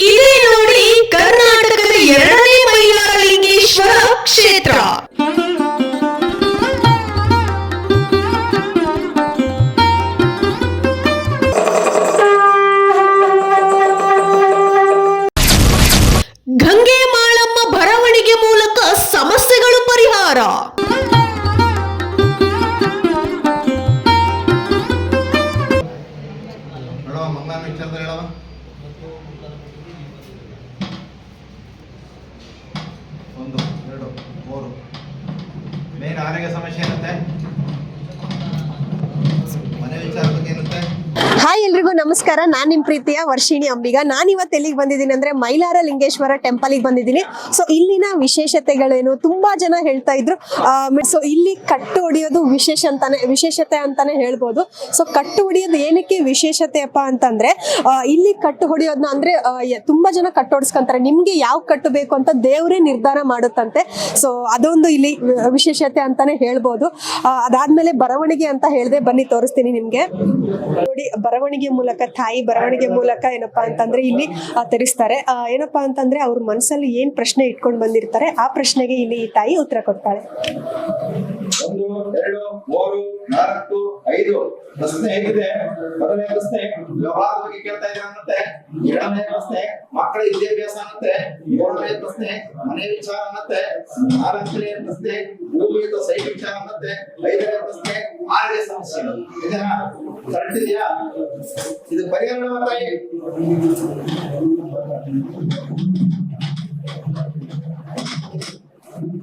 ಇದೇ ನೋಡಿ ಕರ್ನಾಟಕದ ಎರಡನೇ ಮೈಲಾರಲಿಂಗೇಶ್ವರ ಕ್ಷೇತ್ರ. ಗಂಗೆ ಮಾಳಮ್ಮ ಬರವಣಿಗೆ ಮೂಲಕ ಸಮಸ್ಯೆಗಳು ಪರಿಹಾರ. ಒಂದು ಎರಡು ಮೂರು. ಮೇನ್ ಆರೋಗ್ಯ ಸಮಸ್ಯೆ ಏನಂತೆ ಮನೆ ವಿಚಾರ ಬಗ್ಗೆ ಏನಂತೆ ಹಾಯ್ ಎಲ್ರಿಗೂ ನಮಸ್ಕಾರ. ನಾನ್ ನಿಮ್ ಪ್ರೀತಿಯ ವರ್ಷಿಣಿ ಅಂಬಿಗ. ನಾನ್ ಇವತ್ತು ಎಲ್ಲಿಗೆ ಬಂದಿದ್ದೀನಿ ಅಂದ್ರೆ ಮೈಲಾರ ಲಿಂಗೇಶ್ವರ ಟೆಂಪಲ್ಗೆ ಬಂದಿದ್ದೀನಿ. ಸೊ ಇಲ್ಲಿನ ವಿಶೇಷತೆಗಳೇನು? ತುಂಬಾ ಜನ ಹೇಳ್ತಾ ಇದ್ರು. ಸೊ ಇಲ್ಲಿ ಕಟ್ಟು ಹೊಡಿಯೋದು ವಿಶೇಷ ಅಂತಾನೆ ವಿಶೇಷತೆ ಅಂತಾನೆ ಹೇಳ್ಬೋದು. ಸೊ ಕಟ್ಟು ಹೊಡಿಯೋದು ಏನಕ್ಕೆ ವಿಶೇಷತೆಯಪ್ಪ ಅಂತಂದ್ರೆ ಆ, ಇಲ್ಲಿ ಕಟ್ಟು ಹೊಡಿಯೋದನ್ನ ಅಂದ್ರೆ ತುಂಬಾ ಜನ ಕಟ್ಟು ಹೊಡ್ಸ್ಕೊಂತಾರೆ. ನಿಮ್ಗೆ ಯಾವ ಕಟ್ಟು ಅಂತ ದೇವರೇ ನಿರ್ಧಾರ ಮಾಡುತ್ತಂತೆ. ಸೊ ಅದೊಂದು ಇಲ್ಲಿ ವಿಶೇಷತೆ ಅಂತಾನೆ ಹೇಳ್ಬೋದು. ಅದಾದ್ಮೇಲೆ ಬರವಣಿಗೆ ಅಂತ ಹೇಳ್ದೆ ಬನ್ನಿ ತೋರಿಸ್ತೀನಿ ನಿಮ್ಗೆ. ನೋಡಿ ಬರವಣಿಗೆ ಮೂಲಕ, ತಾಯಿ ಬರವಣಿಗೆ ಮೂಲಕ ಏನಪ್ಪಾ ಅಂತಂದ್ರೆ ಇಲ್ಲಿ ತರಿಸ್ತಾರೆ. ಏನಪ್ಪಾ ಅಂತಂದ್ರೆ ಅವ್ರ ಮನಸ್ಸಲ್ಲಿ ಏನ್ ಪ್ರಶ್ನೆ ಇಟ್ಕೊಂಡು ಬಂದಿರ್ತಾರೆ, ಆ ಪ್ರಶ್ನೆಗೆ ಇಲ್ಲಿ ಈ ತಾಯಿ ಉತ್ತರ ಕೊಡ್ತಾಳೆ. ಒಂದು, ಎರಡು, ಮೂರು, ನಾಲ್ಕು, ಐದು. ಪ್ರಶ್ನೆ ಹೇಗಿದೆ? ಮೊದಲನೇ ಪ್ರಶ್ನೆ ವ್ಯವಹಾರದ ಬಗ್ಗೆ ಕೇಳ್ತಾ ಇದ್ದಾರೆ ಅನ್ನತ್ತೆ? ಎರಡನೇ ಪ್ರಶ್ನೆ, ಮಕ್ಕಳ ವಿದ್ಯಾಭ್ಯಾಸ ಅನ್ನತ್ತೆ? ಮೂರನೇ ಪ್ರಶ್ನೆ, ಮನೆ ವಿಚಾರ ಅನ್ನತ್ತೆ? ನಾಲ್ಕನೇ ಪ್ರಶ್ನೆ, ಭೂಮಿ ಅಥವಾ ಸೈಟ್ ವಿಚಾರ ಅನ್ನತ್ತೆ? ಐದನೇ ಪ್ರಶ್ನೆ ಆರೋಗ್ಯ ಸಮಸ್ಯೆ ಇದು ಪರಿಹಾರ ತಾಯಿ.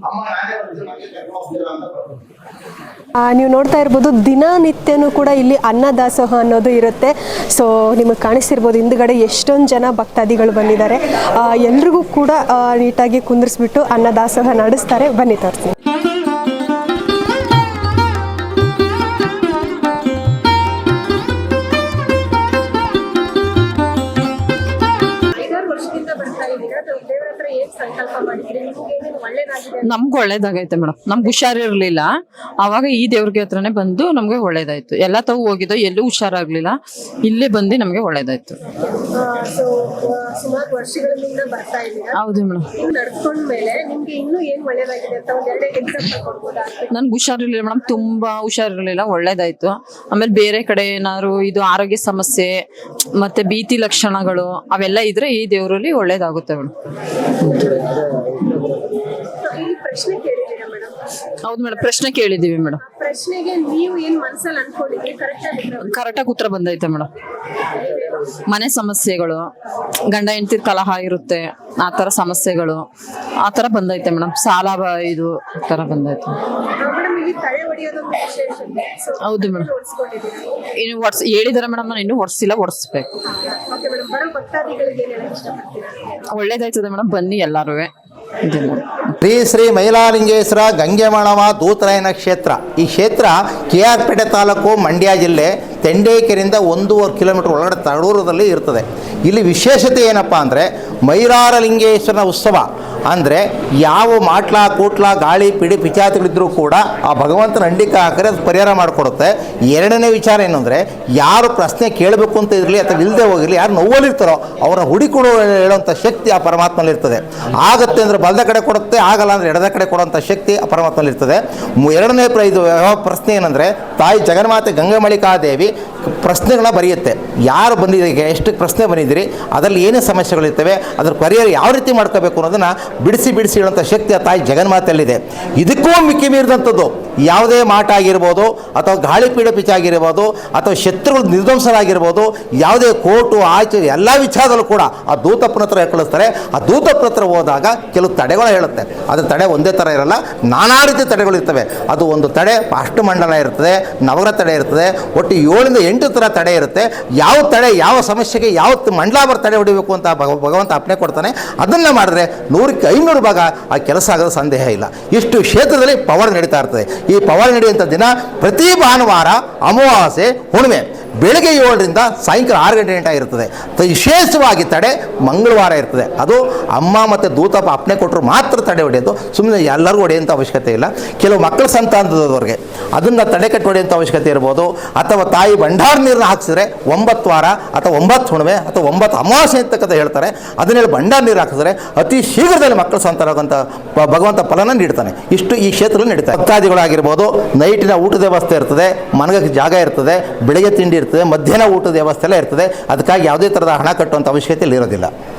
ಅಮ್ಮ, ನಾನೇ ಬರ್ತೀನಿ ಮನೆಗೆ ಕರ್ಕೊಂಡು ಹೋಗ್ತೀರಾ ನೀವು ನೋಡ್ತಾ ಇರ್ಬೋದು, ದಿನನಿತ್ಯನೂ ಕೂಡ ಇಲ್ಲಿ ಅನ್ನದಾಸೋಹ ಅನ್ನೋದು ಇರುತ್ತೆ. ಸೊ ನಿಮಗೆ ಕಾಣಿಸ್ತಿರ್ಬೋದು, ಹಿಂದ್ಗಡೆ ಎಷ್ಟೊಂದು ಜನ ಭಕ್ತಾದಿಗಳು ಬಂದಿದ್ದಾರೆ. ಎಲ್ರಿಗೂ ಕೂಡ ನೀಟಾಗಿ ಕುಂದಿರಿಸ್ಬಿಟ್ಟು ಅನ್ನದಾಸೋಹ ನಡೆಸ್ತಾರೆ. ಬನ್ನಿ ತೋರಿಸ್ತೀನಿ. ನಿಮ್ಗೆ ಒಳ್ಳೇದಾಗೈತೆ ಮೇಡಮ್. ನಮ್ಗೆ ಹುಷಾರಿರ್ಲಿಲ್ಲ. ಅವಾಗ ಈ ದೇವ್ರಿಗೆ ಹತ್ರನೇ ಬಂದು ನಮ್ಗೆ ಒಳ್ಳೇದಾಯ್ತು. ಎಲ್ಲ ತಾವು ಹೋಗಿದ್ದೋ ಎಲ್ಲೂ ಹುಷಾರಾಗ್ಲಿಲ್ಲ. ಇಲ್ಲೇ ಬಂದು ನಮ್ಗೆ ಒಳ್ಳೇದಾಯ್ತು. ಸೊ ಸುಮಾರು ವರ್ಷಗಳಿಂದ ಬರ್ತಾ ಇದ್ದೀರಾ ಹೌದು ಮೇಡಮ್. ನಡ್ಕೊಂಡ ಮೇಲೆ ನಿಮ್ಗೆ ಇನ್ನೂ ಏನ್ ಒಳ್ಳೇದಾಗಿದೆ ಅಂತ ಒಂದ್ ಎರಡು ಎಕ್ಸಾಂಪಲ್ ಕೊಡ್ಬೋದಾ? ನನ್ಗೆ ಹುಷಾರಿರ್ಲಿಲ್ಲ ಮೇಡಮ್ ತುಂಬಾ ಹುಷಾರಿರ್ಲಿಲ್ಲ ಒಳ್ಳೇದಾಯ್ತು. ಆಮೇಲೆ ಬೇರೆ ಕಡೆ ಏನಾದ್ರು ಇದು ಆರೋಗ್ಯ ಸಮಸ್ಯೆ ಮತ್ತೆ ಭೀತಿ ಲಕ್ಷಣಗಳು ಅವೆಲ್ಲ ಇದ್ರೆ ಈ ದೇವರಲ್ಲಿ ಒಳ್ಳೇದಾಗುತ್ತೆ ಮೇಡಮ್. ಇಲ್ಲಿ ಪ್ರಶ್ನೆ ಕೇಳಿದ್ದೀರಾ ಮೇಡಮ್? ಹೌದು ಮೇಡಮ್ ಪ್ರಶ್ನೆ ಕೇಳಿದೀವಿ ಮೇಡಮ್. ಪ್ರಶ್ನೆಗೆ ನೀವು ಏನ್ ಮನ್ಸಲ್ಲಿ ಅನ್ಕೊಂಡಿದ್ರಿ? ಕರೆಕ್ಟ್ ಆಗಿ ಕರೆಕ್ಟಾಗಿ ಉತ್ತರ ಬಂದೈತೆ ಮೇಡಮ್. ಮನೆ ಸಮಸ್ಯೆಗಳು ಗಂಡ ಹೆಂಡತಿ ಕಲಹ ಇರುತ್ತೆ ಆ ತರ ಸಮಸ್ಯೆಗಳು ಆ ತರ ಬಂದೈತೆ ಮೇಡಮ್. ಸಾಲ ಬ- ಇದು ಆ ಥರ ಬಂದೈತೆ. ಹೌದು ಮೇಡಮ್. ಇನ್ನು ಒಡ್ಸ್ ಹೇಳಿದಾರೆ ಮೇಡಮ್ ನಾನು ಇನ್ನೂ ಹೊಡ್ಸಿಲ್ಲ ಹೊಡ್ಸ್ಬೇಕು ಮೇಡಮ್ ಬನ್ನಿ ಒಳ್ಳೇದಾಯ್ತದೆ ಮೇಡಮ್ ಬನ್ನಿ ಎಲ್ಲಾರು. ಇದೆಲ್ಲ ಶ್ರೀ ಶ್ರೀ ಮೈಲಾಲಿಂಗೇಶ್ವರ ಗಂಗೆಮಾಳವ ದೂತರಾಯನ ಕ್ಷೇತ್ರ. ಈ ಕ್ಷೇತ್ರ ಕೆ ಆರ್ ಪೇಟೆ ತಾಲೂಕು ಮಂಡ್ಯ ಜಿಲ್ಲೆ. ತೆಂಡೇಕೆರೆಯಿಂದ ಒಂದೂವರೆ ಕಿಲೋಮೀಟರ್ ಒಳಗಡೆ ತಡೂರದಲ್ಲಿ ಇರ್ತದೆ. ಇಲ್ಲಿ ವಿಶೇಷತೆ ಏನಪ್ಪ ಅಂದರೆ ಮೈಲಾರಲಿಂಗೇಶ್ವರನ ಉತ್ಸವ. ಅಂದರೆ ಯಾವ ಮಾಟ್ಲ ಕೂಟ್ಲ ಗಾಳಿ ಪಿಡಿ ಪಿಚಾತಿಗಳಿದ್ರೂ ಕೂಡ ಆ ಭಗವಂತನ ಅಂಡಿಕ ಹಾಕಿದ್ರೆ ಅದು ಪರಿಹಾರ ಮಾಡಿಕೊಡುತ್ತೆ. ಎರಡನೇ ವಿಚಾರ ಏನು ಅಂದರೆ ಯಾರು ಪ್ರಶ್ನೆ ಕೇಳಬೇಕು ಅಂತ ಇರಲಿ ಅಥವಾ ಇಲ್ಲದೆ ಹೋಗಿರಲಿ, ಯಾರು ನೋವಲ್ಲಿರ್ತಾರೋ ಅವರ ಹುಡಿಕೊಡು ಹೇಳುವಂಥ ಶಕ್ತಿ ಆ ಪರಮಾತ್ಮಲ್ಲಿರ್ತದೆ ಆಗತ್ತೆ ಅಂದರೆ ಬಲದ ಕಡೆ ಕೊಡುತ್ತೆ, ಆಗಲ್ಲ ಅಂದರೆ ಎಡದ ಕಡೆ ಕೊಡುವಂಥ ಶಕ್ತಿ ಆ ಪರಮಾತ್ಮಲ್ಲಿರ್ತದೆ ಎರಡನೇ ಪ್ರ ಇದು ಪ್ರಶ್ನೆ ಏನಂದರೆ ತಾಯಿ ಜಗನ್ಮಾತೆ ಗಂಗಮಳಿಕಾದೇವಿ ಪ್ರಶ್ನೆಗಳನ್ನ ಬರೆಯುತ್ತೆ. ಯಾರು ಬಂದಿದ್ದೀರಿ ಎಷ್ಟು ಪ್ರಶ್ನೆ ಬಂದಿದ್ದೀರಿ, ಅದರಲ್ಲಿ ಏನೇ ಸಮಸ್ಯೆಗಳಿರ್ತವೆ, ಅದರ ಪರಿಹಾರ ಯಾವ ರೀತಿ ಮಾಡ್ಕೋಬೇಕು ಅನ್ನೋದನ್ನು ಬಿಡಿಸಿ ಬಿಡಿಸಿ ಹೇಳುವಂಥ ಶಕ್ತಿ ಆ ತಾಯಿ ಜಗನ್ಮಾತೆಯಲ್ಲಿದೆ. ಇದಕ್ಕೂ ಮಿಕ್ಕಿ ಮೀರಿದಂಥದ್ದು. ಯಾವುದೇ ಮಾಟ ಆಗಿರ್ಬೋದು ಅಥವಾ ಗಾಳಿ ಪೀಡ ಪಿಚ ಆಗಿರ್ಬೋದು ಅಥವಾ ಶತ್ರುಗಳು ನಿರ್ಧ್ವಂಸರಾಗಿರ್ಬೋದು, ಯಾವುದೇ ಕೋರ್ಟು ಆಚೆ ಎಲ್ಲ ವಿಚಾರದಲ್ಲೂ ಕೂಡ ಆ ದೂತಪ್ಪನ ಹತ್ರ ಕಳಿಸ್ತಾರೆ ಆ ದೂತಪ್ಪನ ಹತ್ರ ಹೋದಾಗ ಕೆಲವು ತಡೆಗಳು ಹೇಳುತ್ತೆ. ಅದರ ತಡೆ ಒಂದೇ ಥರ ಇರಲ್ಲ. ನಾನಾ ರೀತಿ ತಡೆಗಳು ಇರ್ತವೆ. ಅದು ಒಂದು ತಡೆ ಅಷ್ಟಮಂಡಲ ಇರ್ತದೆ ನವರ ತಡೆ ಇರ್ತದೆ, ಒಟ್ಟು ಏಳಿಂದ ಎಂಟು ಥರ ತಡೆ ಇರುತ್ತೆ. ಯಾವ ತಡೆ, ಯಾವ ಸಮಸ್ಯೆಗೆ ಯಾವ ಮಂಡಲ ಬರ ತಡೆ ಹೊಡಿಬೇಕು ಅಂತ ಭಗ- ಭಗವಂತ ಅಪ್ಪಣೆ ಕೊಡ್ತಾನೆ. ಅದನ್ನು ಮಾಡಿದ್ರೆ ನೂರಕ್ಕೆ ಐನೂರು ಭಾಗ ಆ ಕೆಲಸ ಆಗೋದು ಸಂದೇಹ ಇಲ್ಲ. ಇಷ್ಟು ಕ್ಷೇತ್ರದಲ್ಲಿ ಪವರ್ ನಡೀತಾ ಇರ್ತದೆ. ಈ ಪವಾಡ ನಡೆಯುವಂಥ ದಿನ ಪ್ರತಿ ಭಾನುವಾರ ಅಮಾವಾಸ್ಯೆ ಹುಣ್ಣಿಮೆ. ಬೆಳಗ್ಗೆ ಏಳರಿಂದ ಸಾಯಂಕಾಲ ಆರು ಗಂಟೆ ಗಂಟೆ ಇರ್ತದೆ. ವಿಶೇಷವಾಗಿ ತಡೆ ಮಂಗಳವಾರ ಇರ್ತದೆ. ಅದು ಅಮ್ಮ ಮತ್ತು ದೂತಪ್ಪ ಅಪ್ಪನೆ ಕೊಟ್ಟರು ಮಾತ್ರ ತಡೆ ಹೊಡೆಯೋದು. ಸುಮ್ಮನೆ ಎಲ್ಲರಿಗೂ ಹೊಡೆಯೋಂಥ ಅವಶ್ಯಕತೆ ಇಲ್ಲ. ಕೆಲವು ಮಕ್ಕಳ ಸಂತಾನದವರಿಗೆ ಅದನ್ನು ತಡೆ ಕಟ್ಟಿ ಹೊಡೆಯೋಂಥ ಅವಶ್ಯಕತೆ ಇರ್ಬೋದು. ಅಥವಾ ತಾಯಿ ಭಂಡಾರ ನೀರನ್ನ ಹಾಕಿಸಿದ್ರೆ ಒಂಬತ್ತು ವಾರ ಅಥವಾ ಒಂಬತ್ತು ಹುಣವೆ ಅಥವಾ ಒಂಬತ್ತು ಅಮಾವಾಸ್ಯೆ ಅಂತಕ್ಕಂಥ ಹೇಳ್ತಾರೆ. ಅದನ್ನೆಲ್ಲ ಭಂಡಾರ ನೀರು ಹಾಕಿದ್ರೆ ಅತಿ ಶೀಘ್ರದಲ್ಲಿ ಮಕ್ಕಳ ಸಂತಾನ ಆಗುವಂಥ ಭಗವಂತ ಫಲನ ನೀಡ್ತಾನೆ. ಇಷ್ಟು ಈ ಕ್ಷೇತ್ರದಲ್ಲಿ ನಡೀತಾರೆ ಭಕ್ತಾದಿಗಳಾಗಿರ್ಬೋದು, ನೈಟಿನ ಊಟದ ವ್ಯವಸ್ಥೆ ಇರ್ತದೆ, ಮನಗಕ್ಕೆ ಜಾಗ ಇರ್ತದೆ, ಬೆಳಗ್ಗೆ ತಿಂಡಿ ಇರ್ತದೆ ಮಧ್ಯಾಹ್ನ ಊಟದ ವ್ಯವಸ್ಥೆ ಎಲ್ಲ ಇರ್ತದೆ. ಅದಕ್ಕಾಗಿ ಯಾವುದೇ ಥರದ ಹಣ ಕಟ್ಟುವಂಥ ಅವಶ್ಯಕತೆ ಇರೋದಿಲ್ಲ